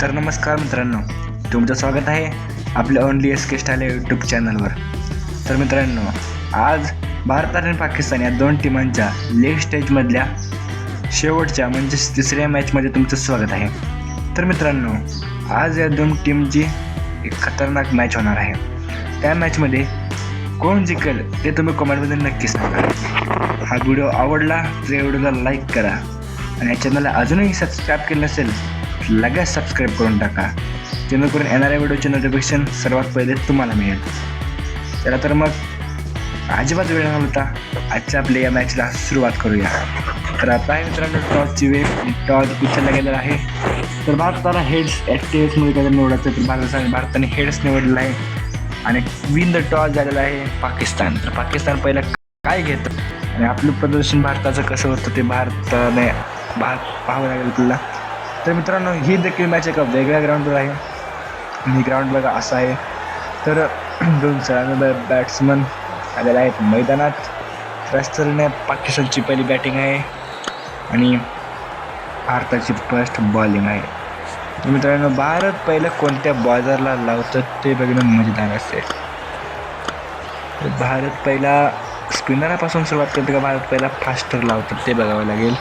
तर नमस्कार मित्रांनो तुमचं स्वागत आहे आपल्या only S K style YouTube चॅनलवर तर मित्रांनो आज भारत आणि पाकिस्तान या दोन टीमांच्या लेग स्टेजमधल्या शेवटच्या म्हणजेच तिसऱ्या मॅचमध्ये तुमचं स्वागत आहे. तर मित्रांनो आज या दोन टीमची एक खतरनाक मॅच होणार आहे. त्या मॅचमध्ये कोण जिंकेल ते तुम्ही कमेंटमध्ये नक्की सांगा. हा व्हिडिओ आवडला तर या व्हिडिओला लाईक करा. आणि या चॅनलला अजूनही सबस्क्राईब केलं नसेल लगेच सबस्क्राईब करून टाका. जेणेकरून येणाऱ्या व्हिडिओचे नोटिफिकेशन सर्वात पहिले तुम्हाला मिळेल. चला तर मग अजिबात वेळ न होता आजच्या आपल्या या मॅचला सुरुवात करूया. तर आता आहे मित्रांनो टॉसची वेळ. टॉस उचलला गेलेला आहे. तर भारताला हेड्स ॲक्टिव्हमध्ये काय निवडायचं तर भारताने भारताने हेड्स निवडलेला आहे. आणि विन द टॉस झालेला आहे पाकिस्तान. तर पाकिस्तान पहिला काय घेतं? आणि आपलं प्रदर्शन भारताचं कसं होतं ते भारताने भाग पाहावं लागेल आपल्याला. तर मित्रांनो ही देखील मॅच एका वेगळ्या ग्राउंडवर आहे. आणि ग्राउंड बघा असं आहे. तर दोन सरांना बॅट्समन आलेले आहेत मैदानात. रस्तरने पाकिस्तानची पहिली बॅटिंग आहे. आणि भारताची फर्स्ट बॉलिंग आहे. मित्रांनो भारत पहिलं कोणत्या बॉलरला लावतं ते बघणं मजेदार असेल भारत पहिला स्पिनरापासून सुरुवात करते का भारत पहिला फास्टर लावतात ते बघावं लागेल.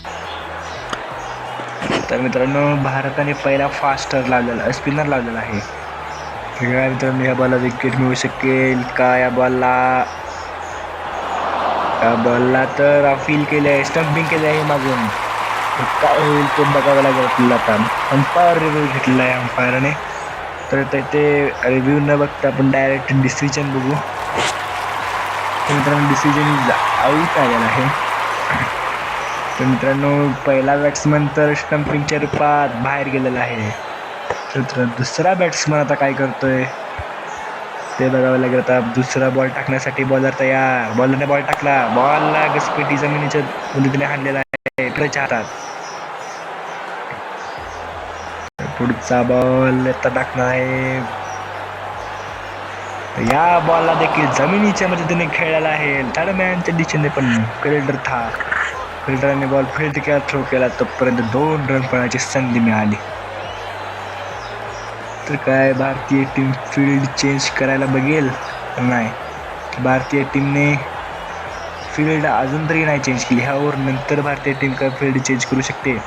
तर मित्रांनो भारताने पहिला फास्टर लावलेला स्पिनर लावलेला आहे. या मित्रांनो या बॉलला विकेट मिळू शकेल का? या बॉलला या बॉलला तर फील केलं आहे स्टम्पिंग केलं आहे मागून. काय होईल ते बघावं लागेल आपल्याला आता. अंपायर रिव्ह्यू घेतलेला आहे अंपायरने तर ते- ते रिव्ह्यू न बघता आपण डायरेक्ट डिसिजन बघू. मित्रांनो डिसिजन आऊट आलेला आहे. तर मित्रांनो पहिला बॅट्समन तर स्टम्पिंगच्या रूपात बाहेर गेलेला आहे. तर दुसरा बॅट्समन आता काय करतोय? ते बघावं लागेल आता. दुसरा बॉल टाकण्यासाठी बॉलर तयार. बॉलरने बॉल टाकला. बॉलला घसपेटी जमिनीच्या मुलीने हाणलेला आहे. इकडेच्या हातात. पुढचा बॉल आता टाकणार आहे. या बॉलला देखील जमिनीच्या मदतीने खेळायला आहे. थर्डमॅनच्या दिशेने पण फिल्डर था. फिल्डरने बॉल फील्ड केला थ्रो केला तोपर्यंत दोन रन पळण्याची संधी मिळाली. तर काय भारतीय टीम फील्ड चेंज करायला बघेल? नाही. भारतीय टीमने फील्ड अजून तरी नाही चेंज केली. ह्यावर नंतर भारतीय टीम काय फील्ड चेंज करू शकते?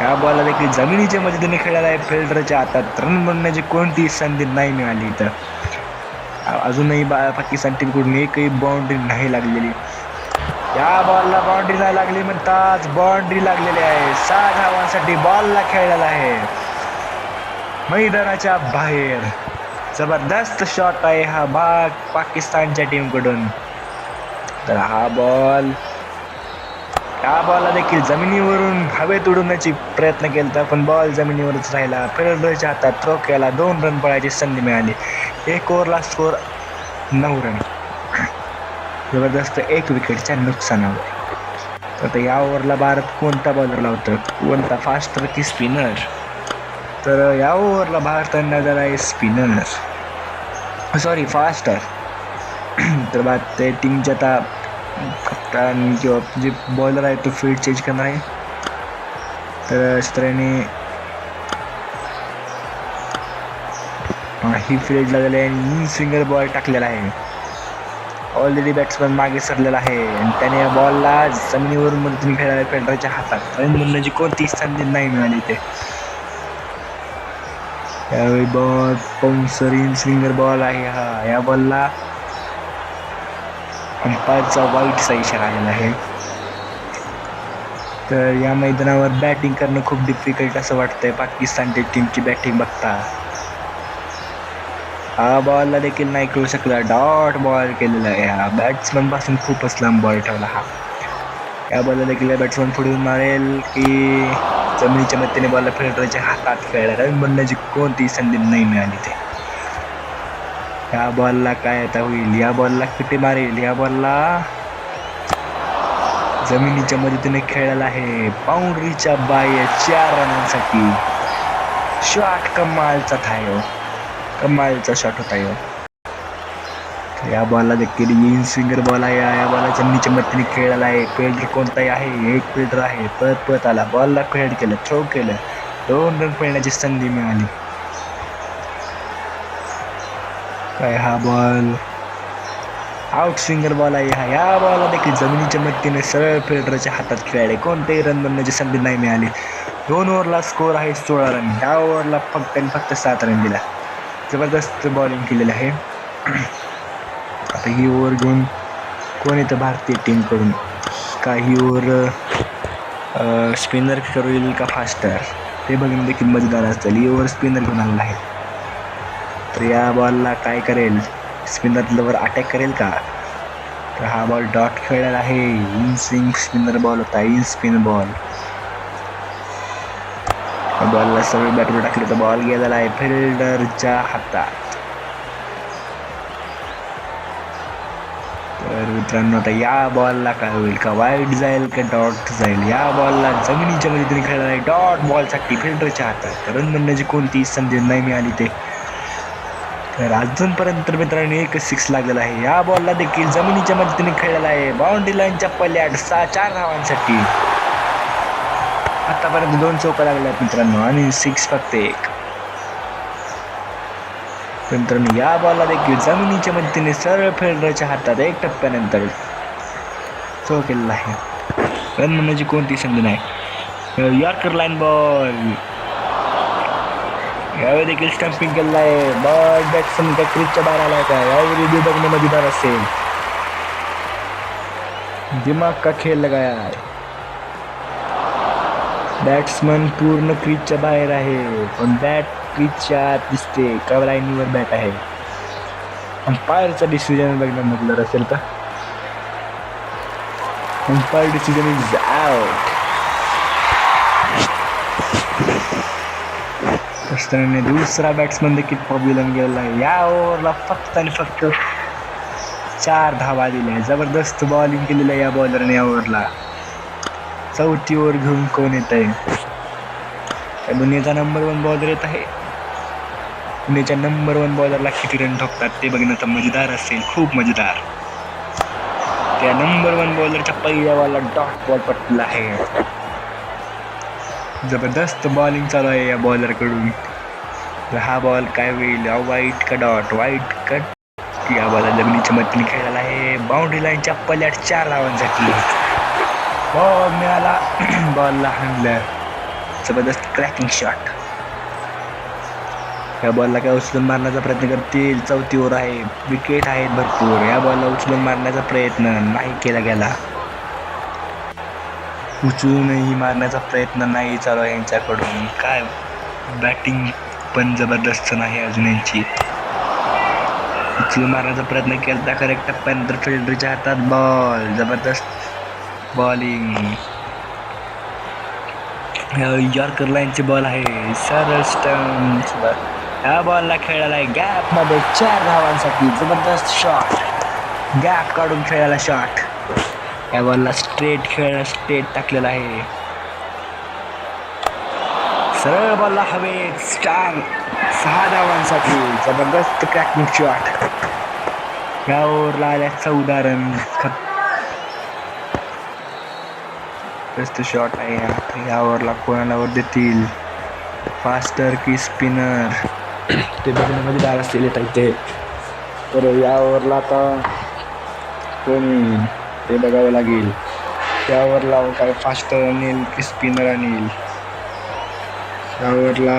या बॉलला देखील जमिनीच्या मदतीने खेळायला आहे. फिल्डरच्या हातात रन बनण्याची कोणतीही संधी नाही मिळाली इथं. अजूनही बा पाकिस्तान टीमकडून एकही बाउंड्री नाही लागलेली. या बॉलला बाउंड्रीला लागली म्हणताच बाउंड्री लागलेली आहे. सहा धावांसाठी बॉलला खेळलेला आहे. मैदानाच्या बाहेर. जबरदस्त शॉट आहे हा भाग पाकिस्तानच्या टीमकडून तर हा बॉल या बॉलला देखील जमिनीवरून हवेत उडवण्याची प्रयत्न केला पण बॉल जमिनीवरच राहिला. फिल्डरच्या हातात थ्रो केला. दोन रन पळायची संधी मिळाली. एक ओव्हरला स्कोर नऊ रन जबरदस्त एक विकेटच्या नुकसानावर. तर आता या ओव्हरला भारत कोणता बॉलर लावतं कोणता फास्टर की स्पिनर तर या ओव्हरला भारतांना जरा आहे स्पिनर सॉरी फास्टर तर बा ते टीमच्या आता कप्तान किंवा जे बॉलर आहे तो फील्ड चेंज करणार आहे. तर अशा तऱ्हेने ही फील्ड लागलेली आहे. आणि स्विंगर बॉल टाकलेला आहे. ऑलरेडी बॅट्समॅन मागे सरलेला आहे. आणि त्याने या बॉलला जमिनीवरून मदतीने खेळायला फिल्डरच्या हातात. रन बनण्याची कोणतीही संधी नाही मिळाली ते यावेळी ball bouncer in swinger ball आहे हा. या बॉलला अंपायरचा वाईटचा इशारा आलेला आहे. तर या मैदानावर बॅटिंग करणं खूप डिफिकल्ट असं वाटतंय. पाकिस्तानच्या टीमची बॅटिंग बघता. हा बॉलला देखील नाही करू शकला. डॉट बॉल केलेला आहे हा. बॅट्समनपासून खूपच लांब बॉल ठेवला हा. या बॉलला देखील बॅट्समन पुढून मारेल की जमिनीच्या मदतीने बॉलला फिल्टरच्या हातात खेळला रन बनण्याची कोणतीही संधी नाही मिळाली ते. या बॉलला काय आता होईल? या बॉलला किती मारेल? या बॉलला जमिनीच्या मदतीने खेळायला आहे. बाउंड्रीच्या बाहेर चार रनांसाठी शॉट कमालचा थायो. कमालचा शॉट होता यो. या बॉलला देखील इन स्विंगर बॉल आहे. या बॉलला जमिनीच्या मदतीने खेळला आहे. फिल्डर कोणताही आहे? एक फिल्डर आहे. परत परत आला. बॉलला फेड केलं. थ्रो केलं. दोन रन खेळण्याची संधी मिळाली. काय हा बॉल आउट स्विंगर बॉल आहे हा. या बॉलला देखील जमिनीच्या मदतीने सरळ फिल्डरच्या हातात खेळले कोणतेही रन बनण्याची संधी नाही मिळाली. दोन ओव्हरला स्कोर आहे सोळा रन या ओव्हरला फक्त आणि फक्त सात रन दिला. जबरदस्त बॉलिंग केलेलं आहे. आता ही ओव्हर घेऊन कोण येतं भारतीय टीमकडून काही ओव्हर स्पिनर करू येईल का फास्टर ते बघणं देखील मजेदार असतील ही ओव्हर स्पिनर घेऊन आलेला आहे. तर या बॉलला काय करेल? स्पिनर लवर अटॅक करेल का? तर हा बॉल डॉट खेळलेला आहे. इन स्विंग स्पिनर बॉल होता. इन स्पिन बॉल बॉलला सगळे बॅटवर टाकली तर बॉल गेलेला आहे फिल्डरच्या हातात. तर मित्रांनो आता या बॉलला काय होईल का? वाईट जाईल का डॉट जाईल? या बॉलला जमिनीच्या मध्ये तुम्ही खेळला आहे डॉट बॉलसाठी फिल्डरच्या हातात. रन बनण्याची कोणतीही संधी नाही मिळाली ते. तर अजूनपर्यंत तर मित्रांनो एक सिक्स लागलेला आहे. या बॉलला देखील जमिनीच्या मदतीने खेळलेला आहे. बाउंड्री लाईनच्या पल्ल्यात सहा चार धावांसाठी. आतापर्यंत दोन चौका लागल्या आहेत मित्रांनो, आणि सिक्स फक्त एक. तर मित्रांनो, या बॉलला देखील जमिनीच्या मदतीने सरळ फिल्डरच्या हातात एक टप्प्यानंतर चौ केलेला आहे. रन म्हणण्याची कोणती संधी नाही. यॉर्कर लाईन बॉल यावेळी देखील स्टम्पिंग केलेलं आहे. बॉल बॅट्समन त्या क्रिजच्या बाहेर आलाय का यावेळी रिव्ह्यू बघणं मज़ेदार असेल. दिमाग का खेळ लगाया है बॅट्समन पूर्ण क्रीजच्या बाहेर आहे. पण बॅट क्रीजच्या आत दिसते. का लाईनीवर बॅट आहे. अंपायरचा डिसिजन बघणं म्हटलं असेल तर अंपायर डिसिजन इज आउट असताना दुसरा बॅट्समन देखील पॉब्युलर गेलेला आहे. या ओव्हरला फक्त आणि फक्त चार धावा दिल्या. जबरदस्त बॉलिंग केलेलं आहे या बॉलरने या ओव्हरला. चौथी घेऊन कोण येत आहे? त्या दुनियाचा नंबर वन बॉलर येत आहे. दुनियाच्या नंबर वन बॉलरला किती रन ठोकतात ते बघण्याचा मजेदार असेल खूप मजेदार. त्या नंबर वन बॉलरच्या पहिल्या बॉलला डॉट बॉल पटला आहे. जबरदस्त बॉलिंग चालू आहे या बॉलरकडून हा बॉल काय होईल? वाईट का डॉट वाईट कट या बॉला जमिनीच्या मदतीने खेळायला आहे. बाउंड्री लाईनच्या पल्याट चार धावांसाठी बॉल मिळाला बॉलला हाणलं जबरदस्त क्रॅकिंग शॉट या बॉलला काय उचलून मारण्याचा प्रयत्न करतील चौथीवर आहे विकेट आहेत भरपूर या बॉलला उचलून मारण्याचा प्रयत्न नाही केला गेला उचलूनही मारण्याचा प्रयत्न नाही चालू आहे यांच्याकडून काय बॅटिंग पण जबरदस्त नाही अजून यांची उचलून मारण्याचा प्रयत्न केला करेक्ट टप्प्यानंतर फिल्डरीच्या हातात बॉल जबरदस्त बॉलिंग यॉर्कर लाईनचे बॉल आहे. सरळ स्टम्स ह्या बॉलला खेळायला आहे. गॅपमध्ये चार धावांसाठी जबरदस्त शॉट गॅप काढून खेळायला शॉट या बॉलला स्ट्रेट खेळायला स्ट्रेट टाकलेला आहे. सरळ बॉलला हवेत स्टार सहा धावांसाठी जबरदस्त क्रॅकिंग शॉट या ओव्हरला आल्या चौदा रन बेस्ट शॉट आहे आता या ओव्हरला कोणाला वर देतील? फास्टर की स्पिनर ते बघण्यामध्ये दार असतील येत ते. तर यावरला आता कोणी ते बघावं लागेल. त्यावरला काय फास्टर आणेल की स्पिनर आणेल त्यावरला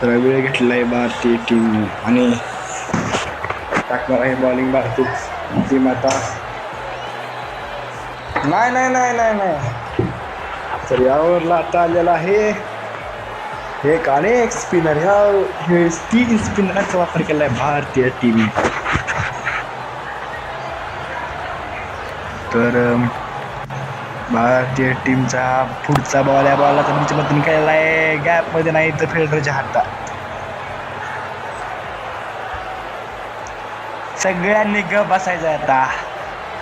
जरा वेळ घेतला आहे भारतीय टीमने आणि टाकणार आहे बॉलिंग भारतीय टीम आता नाही नाही नाही नाही नाही. तर यावरला आता आलेला आहे. एक अनेक स्पिनर ह्या हे तीन स्पिनरचा वापर केला आहे भारतीय टीम तर भारतीय टीमचा पुढचा बॉल या बॉलला तर तुमच्या मधून केलेला आहे. गॅपमध्ये नाही तर फिल्डरच्या हातात. सगळ्यांनी ग बसायचं आता.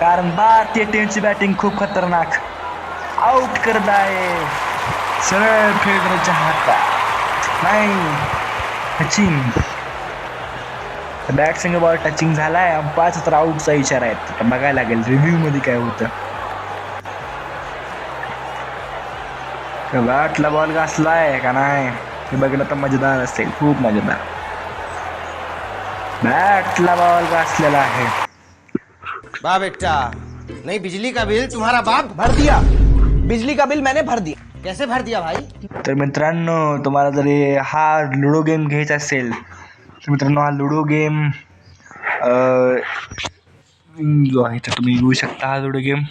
कारण भारतीय टीमची बॅटिंग खूप खतरनाक. आउट करत आहे सरळ फिल्डरच्या हातात. नाही टचिंग बॅट संघ बॉल टचिंग झाला आहे पाच तर आउटचा इशारा आहे आता बघायला लागेल रिव्ह्यू मध्ये काय होतं. बॅटला बॉल घासला आहे का नाही हे बघणं तर मजेदार असेल. खूप मजेदार. बॅटला बॉल घासलेला आहे. वाह बेटा नहीं बिजली का बिल तुम्हारा बाप भर दिया। बिजली का बिल मैंने भर दिया। कैसे भर दिया भाई? तर मित्रांनो तुम्हाला जर हे- हा लुडो गेम घ्यायचा असेल तर मित्रांनो हा लुडो गेम जो आहे तर तुम्ही घेऊ शकता हा लुडो गेम.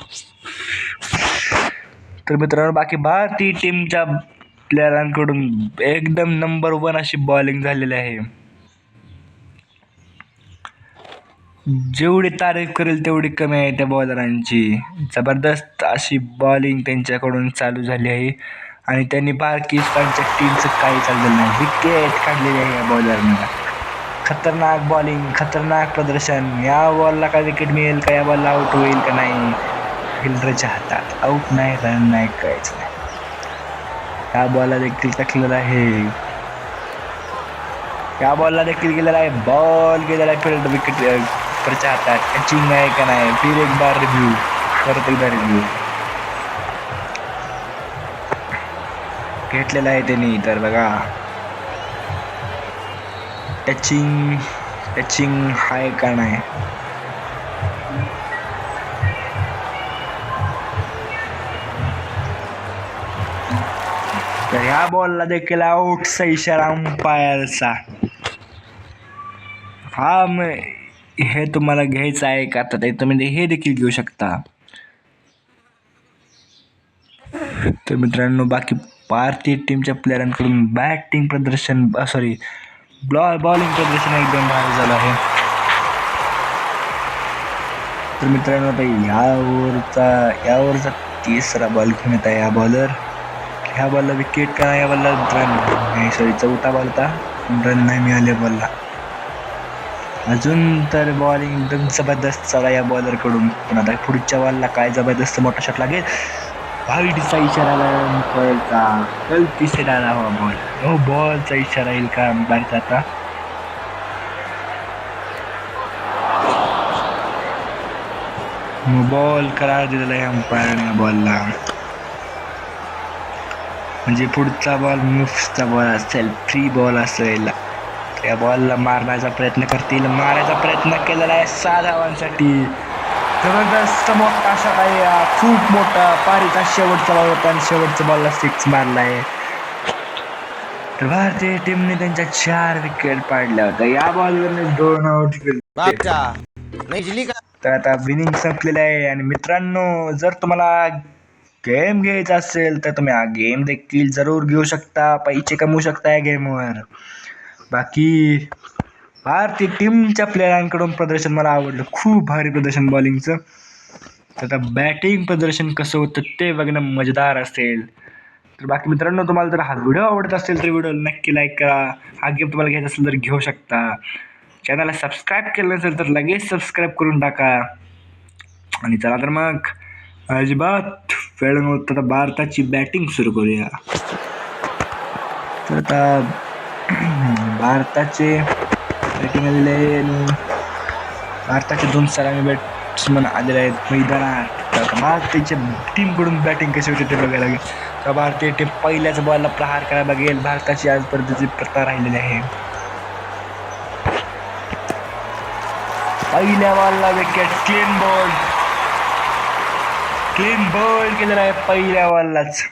तर मित्रांनो बाकी भारतीय टीमच्या प्लेयरांकडून एकदम नंबर वन अशी बॉलिंग झालेली आहे. जेवढी तारीफ करेल तेवढी कमी आहे त्या बॉलरांची. जबरदस्त अशी बॉलिंग त्यांच्याकडून चालू झाली आहे. आणि त्यांनी पाकिस्तानच्या टीमचं काही चाललेलं नाही. विकेट काढलेली आहे या बॉलरनं खतरनाक बॉलिंग खतरनाक प्रदर्शन. या बॉलला काय विकेट मिळेल का? या बॉलला आउट होईल का नाही? फिल्डरच्या हातात आउट नाही रन नाही काहीच नाही. या बॉलला देखील टाकलेला आहे. या बॉलला देखील गेलेला आहे. बॉल गेलेला आहे. फिल्ड विकेट कॅचिंग आहे का नाही फिर एक बार रिव्ह्यू परत एकदा रिव्ह्यू घेतलेला आहे त्यांनी तर बघा टचिंग टचिंग आहे का नाही तर ह्या बॉलला देखील आउटचा इशारा अंपायरचा हा हे तुम्हाला घ्यायचं आहे का? तर ते तुम्ही हे देखील घेऊ शकता. तर मित्रांनो बाकी भारतीय टीमच्या प्लेयरांकडून बॅटिंग प्रदर्शन सॉरी बॉल बॉलिंग प्रदर्शन एकदम भारी झालं आहे. तर मित्रांनो आता यावरचा यावरचा तिसरा बॉल घेऊन येत आहे या बॉलर ह्या बॉलला विकेट का या बॉलला रन नाही सॉरी चौथा बॉल होता. रन नाही मिळाले बॉलला अजून तर बॉलिंग एकदम जबरदस्त चला या बॉलरकडून पण आता पुढच्या बॉलला काय जबरदस्त मोठा शॉट लागेल? व्हाईटचा इशारा कळेल का गलती से डाला हवा बॉल हो बॉलचा हो, इशारा येईल का बारीचा आता? बॉल करार दिलेला आहे अंपायरने या बॉलला म्हणजे पुढचा बॉल मुफ्सचा बॉल असेल फ्री बॉल असेल. त्या बॉलला मारण्याचा प्रयत्न करतील. मारायचा प्रयत्न केलेला आहे सहा धावांसाठी जबरदस्त मोठा असा काही खूप मोठा. पारीचा शेवटचा बॉल होता आणि शेवटच्या बॉलला सिक्स मारला आहे तर भारतीय टीमने त्यांच्या चार विकेट पाडल्या होत्या. या बॉलवरने दोन आउट तर आता विनिंग संपलेलं आहे. आणि मित्रांनो जर तुम्हाला गेम घ्यायचा असेल तर तुम्ही हा गेम देखील जरूर घेऊ शकता. पैसे कमवू शकता या गेमवर बाकी भारतीय टीमच्या प्लेयरांकडून प्रदर्शन मला आवडलं. खूप भारी प्रदर्शन बॉलिंगचं तर आता बॅटिंग प्रदर्शन कसं होतं ते बघणं मजेदार असेल. तर बाकी मित्रांनो तुम्हाला जर हा व्हिडिओ आवडत असेल तर व्हिडिओ नक्की लाईक करा. हा गेम तुम्हाला घ्यायचा असेल तर घेऊ शकता. चॅनलला सबस्क्राईब केलं नसेल तर लगेच सबस्क्राईब करून टाका. आणि चला तर मग अजिबात वेळ नव्हतं. तर आता भारताची बॅटिंग सुरू करूया. तर आता भारताचे बॅटिंग आलेले आहे. आणि भारताचे दोन सलामी बॅट्समन आलेले आहेत. मैदानात. भारतीच्या टीमकडून बॅटिंग कशी होते ते बघायला लागेल. तर भारतीय टीम पहिल्याच बॉलला प्रहार करायला बघेल भारताची आजपर्यंतची प्रथा राहिलेली आहे. पहिल्या बॉलला wicket clean ball clean ball केलेला आहे पहिल्या बॉललाच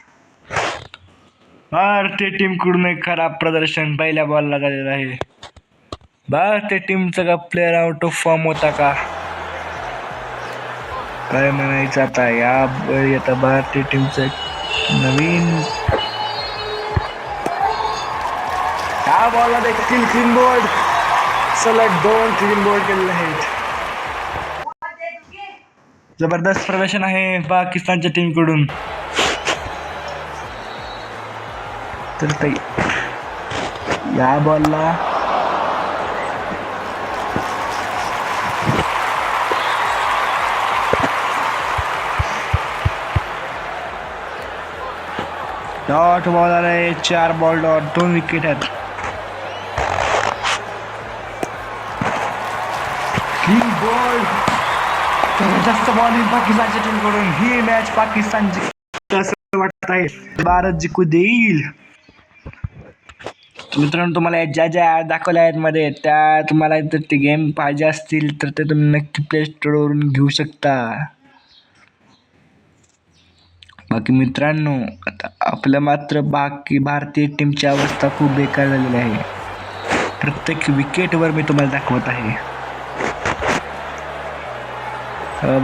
भारतीय टीमकडून एक खराब प्रदर्शन पहिल्या बॉलला झालेलं आहे. भारतीय टीमचा का प्लेअर आउट ऑफ फॉर्म होता का? काय म्हणायचं आता? या आता भारतीय टीमचं एक नवीन या बॉलला देखील क्लीन बोर्ड सलग दोन क्लीन बोर्ड केलेले आहेत. जबरदस्त प्रदर्शन आहे पाकिस्तानच्या टीमकडून तर ते या बॉलला डॉट बॉल आहे चार बॉल डॉट दोन विकेट आहेत क्लीन बॉल जबरदस्त बॉलिंग पाकिस्तानच्या टीमकडून ही मॅच पाकिस्तानची कसं वाटत आहे भारत जिंकू देईल तर मित्रांनो तुम्हाला ज्या ज्या ॲड दाखवल्या आहेत मध्ये त्या तुम्हाला जर ते गेम पाहिजे असतील तर ते तुम्ही नक्की प्ले स्टोरवरून घेऊ शकता. बाकी मित्रांनो आता आपलं मात्र बाकी भारतीय टीमची अवस्था खूप बेकार झालेली आहे. प्रत्येक विकेटवर मी तुम्हाला दाखवत आहे.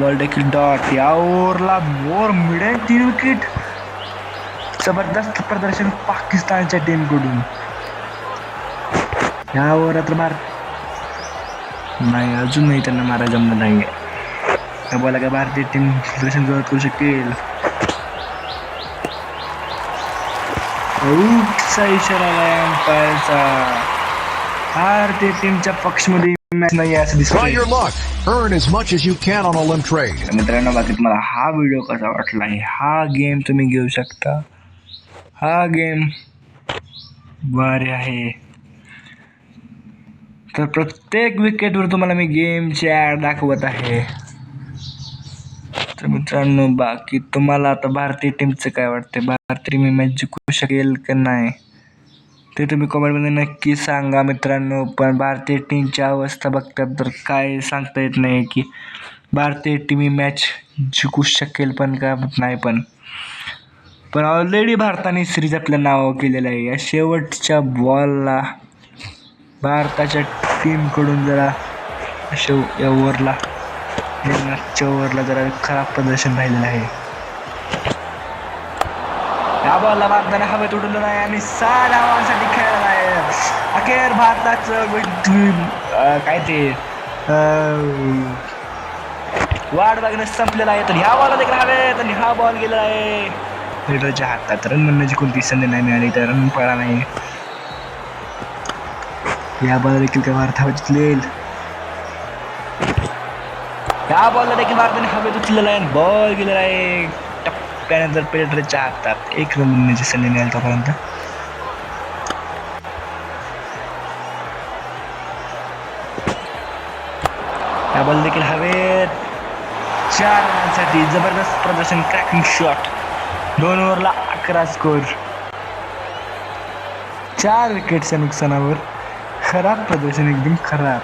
बॉल देखील डॉट या ओव्हरला मोर मिळेल तीन विकेट जबरदस्त प्रदर्शन पाकिस्तानच्या टीमकडून या ओव्हरात मार नाही अजून नाही त्यांना मारा जमलं नाही या बॉला काय भारतीय टीम प्रदर्शन जोरात करू शकेल आऊटचा इशारा आला अंपायरचा भारतीय टीमच्या पक्षमध्ये मॅच नाही आहे असं luck. Earn as much as you can on a limb trade. तर मित्रांनो बाकी तुम्हाला हा व्हिडिओ कसा वाटला आहे हा गेम तुम्ही घेऊ शकता हा गेम भारी आहे तर प्रत्येक विकेटवर तुम्हाला मी गेमची ॲड दाखवत आहे. तर मित्रांनो बाकी तुम्हाला आता भारतीय टीमचं काय वाटते भारतीय मी मॅच जिंकू शकेल का नाही? ते तुम्ही कमेंटमध्ये नक्की सांगा मित्रांनो. पण भारतीय टीमची अवस्था बघतात तर काय सांगता येत नाही की भारतीय टीम ही मॅच जिंकू शकेल पण का नाही पण. पण ऑलरेडी भारताने सिरीज आपलं नाव केलेलं आहे. या शेवटच्या बॉलला भारताच्या टीमकडून जरा शेव या ओव्हरला मागच्या ओव्हरला जरा खराब प्रदर्शन राहिलेलं आहे. या बॉलला भारताने हवेत उडवलं नाही आणि सहा धावांसाठी खेळला आहे अखेर भारताचं काय ते वाढ वाट बघणं संपलेलं आहे. तर ह्या बॉलला देखील हवेत आणि हा बॉल गेलेला आहे. फिल्डरच्या हातात रन म्हणण्याची कोणती संधी नाही मिळाली तर रन पडा नाही. या बॉल देखील काय भारतावर हवेत उचलेल. या बॉलला देखील भारताने हवेत उचललेला आहे बॉल गेलेला आहे. टप्प्यानंतर पेटरच्या हातात एक रन बनण्याची संधी मिळेल तोपर्यंत. या बॉल देखील हवेत. चार रनांसाठी जबरदस्त प्रदर्शन क्रॅकिंग शॉट दोन ओव्हरला अकरा स्कोर चार विकेटच्या नुकसानावर. खराब प्रदर्शन एकदम खराब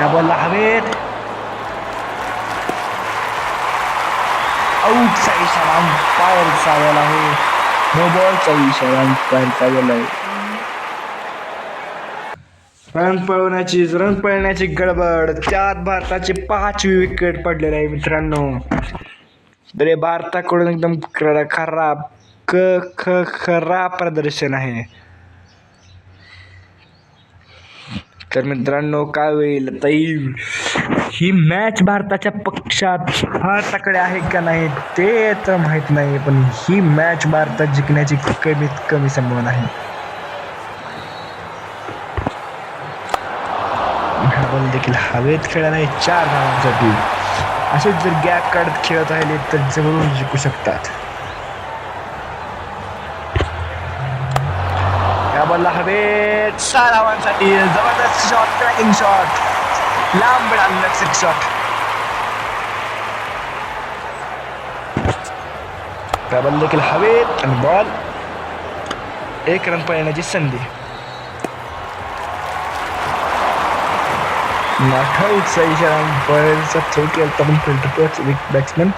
या बॉलला हवेत आऊटचा इशारा अंपायरचा आलेला आहे नो बॉलचा इशारा अंपायरचा आलेला आहे रन पळवण्याची रन पळण्याची गडबड. त्यात भारताचे पाचवी विकेट पडलेले आहे मित्रांनो. तर हे भारताकडून एकदम क्र- खराब क ख खराब प्रदर्शन आहे. तर मित्रांनो काय होईल? आता ही मॅच भारताच्या पक्षात भारताकडे आहे का नाही ते तर माहीत नाही पण ही मॅच भारतात जिंकण्याची कमीत कमी संभावना आहे. बॉल देखील हवेत खेळायला आहे. चार धावांसाठी. असेच जर गॅप काढत खेळत राहिले तर जवळून जिंकू शकतात. या बॉलला हवेत सहा धावांसाठी जबरदस्त शॉट ट्रॅकिंग शॉट लांब लक्षित शॉट या बॉल देखील हवेत आणि बॉल एक रन पळण्याची संधी. नाठाऊचा इशारा अंपायरचा थ्रो केला पण फिल्टर बॅट्समॅन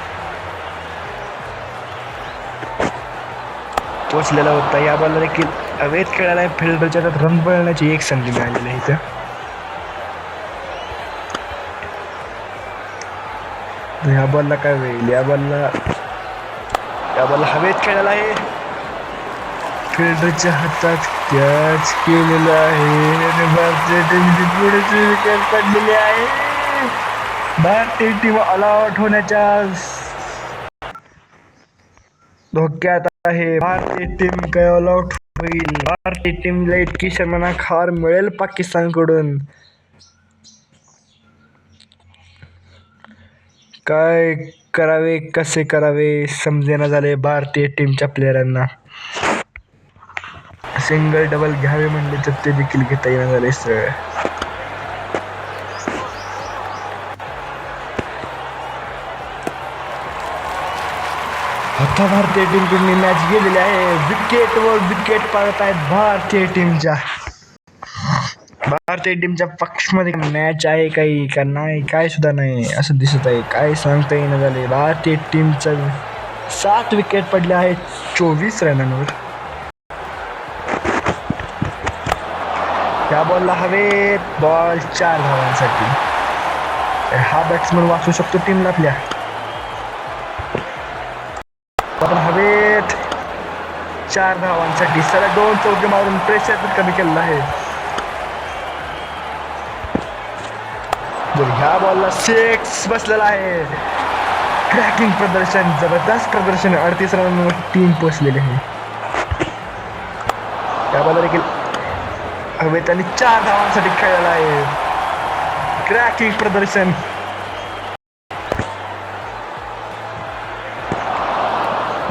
पोचलेला होता या बॉलला देखील अवैध खेळायला फिल्डरच्या त्यात रन बनवण्याची एक संधी मिळालेली आहे इथं तर ह्या बॉलला काय होईल या बॉलला या बॉलला हवेत खेळायला आहे फिल्डरच्या हातात कॅच केलेला आहे. आणि भारतीय टीमची पुढची विकेट पडलेली आहे. भारतीय टीम ऑल आउट होण्याच्या धोक्यात आहे. भारतीय टीम काय ऑल आउट होईल? भारतीय टीमला इतकी शर्मनाक हार मिळेल पाकिस्तानकडून. काय करावे कसे करावे समजेना झाले भारतीय टीमच्या प्लेयरांना सिंगल डबल घ्यावे म्हणले तर ते देखील घेता येणार झाले सरळ आता भारतीय टीमकडून मॅच गेलेली आहे. विकेट वर विकेट पाळत आहेत भारतीय टीमच्या. भारतीय टीमच्या पक्षमध्ये मॅच आहे काही का नाही काय सुद्धा नाही असं दिसत आहे. काय सांगता येणं झाले भारतीय टीमचा सात विकेट पडल्या आहेत चोवीस रनांवर. या बॉलला हवेत बॉल चार धावांसाठी. हा बॅट्समन वाचू शकतो टीमला आपल्या. पण हवेत चार धावांसाठी. सगळ्या दोन चौके मारून प्रेशर पण कमी केलेलं आहे. ह्या बॉलला सिक्स बसलेला आहे. क्रॅकिंग प्रदर्शन जबरदस्त प्रदर्शन. अडतीस रन टीम पोचलेली आहे. त्या बॉलला देखील हवेत आणि चार धावांसाठी खेळलेला आहे. क्रॅकिंग प्रदर्शन.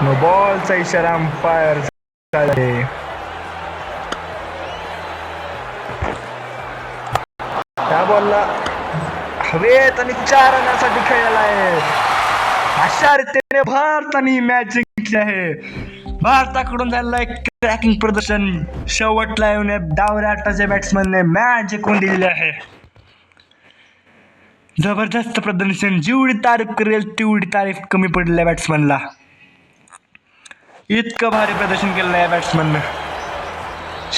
नो बॉलचा इशारा अंपायर त्या बॉलला हवेत आणि चार रनासाठी खेळलेला आहे. अशा रीतीने भारताने मॅच जिंकली आहे. भारताकडून झालेलं एक क्रॅकिंग प्रदर्शन. शेवटला येऊन डावऱ्या आठाच्या बॅट्समनने मॅच जिंकून दिलेली आहे. जबरदस्त प्रदर्शन. जेवढी तारीफ करेल तेवढी तारीफ कमी पडलेल्या बॅट्समनला इतकं भारी प्रदर्शन केलेलं आहे बॅट्समॅननं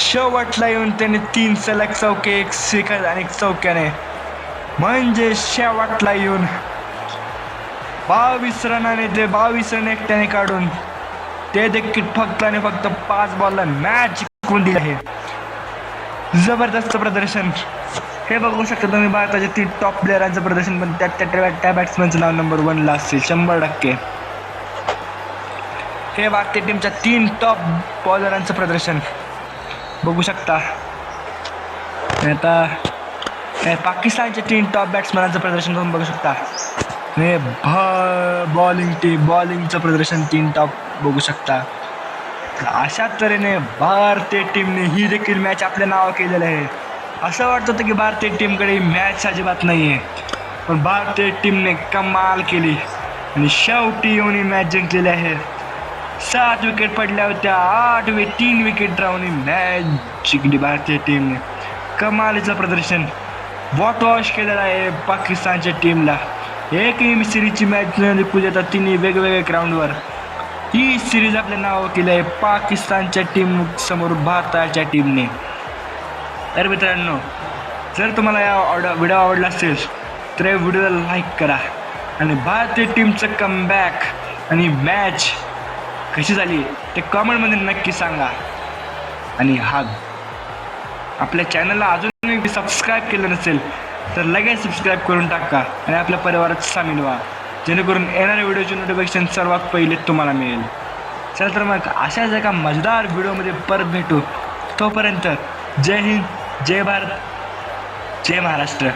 शेवटला येऊन त्याने तीन सलग चौके एक शिखर आणि एक चौक्याने. म्हणजे शेवटला येऊन बावीस रनाने ते बावीस रन एकट्याने काढून ते देखील फक्त आणि फक्त पाच बॉलला मॅच जिंकून दिली आहे जबरदस्त प्रदर्शन. हे बघू शकता तुम्ही भारताच्या तीन टॉप प्लेयरांचं प्रदर्शन पण त्या त्या त्या बॅट्समॅनचं नाव नंबर वनला असेल शंभर टक्के. हे भारतीय टीमच्या तीन टॉप बॉलरांचं प्रदर्शन. बघू शकता. आता पाकिस्तानच्या तीन टॉप बॅट्समॅनांचं प्रदर्शन तुम्ही बघू शकता. हे बॉलिंग टीम बॉलिंगचं प्रदर्शन तीन टॉप बघू शकता. अशा तऱ्हेने भारतीय टीमने ही देखील मॅच आपल्या नावं केलेलं आहे. असं वाटत होतं की भारतीय टीमकडे मॅच अजिबात नाही आहे पण भारतीय टीमने कमाल केली. आणि शेवटी येऊन ही मॅच जिंकलेली आहे. सात विकेट पडल्या होत्या. आठ वे तीन विकेट राहून ही मॅच जिंकली भारतीय टीमने कमालीचं प्रदर्शन. वॉट वॉश केलेलं आहे पाकिस्तानच्या टीमला एकही सिरीजची मॅच पूजा येतात देतात तिन्ही वेगवेगळ्या ग्राउंडवर ही सिरीज आपल्या नाव केली आहे पाकिस्तानच्या टीम समोर भारताच्या टीमने तर मित्रांनो जर तुम्हाला या ऑर्डर व्हिडिओ आवडला असेल तर या व्हिडिओला लाईक करा. आणि भारतीय टीमचं कमबॅक आणि मॅच कशी झाली ते कमेंटमध्ये नक्की सांगा. आणि हा आपल्या चॅनलला अजूनही सबस्क्राईब केलं नसेल तर लगेच सबस्क्राईब करून टाका आणि आपल्या परिवारात सामील व्हा. जेणेकरून येणाऱ्या व्हिडिओचे नोटिफिकेशन सर्वात पहिले तुम्हाला मिळेल. चला तर मग अशाच एका मजेदार व्हिडिओमध्ये परत भेटू. तोपर्यंत जय हिंद जय भारत जय महाराष्ट्र.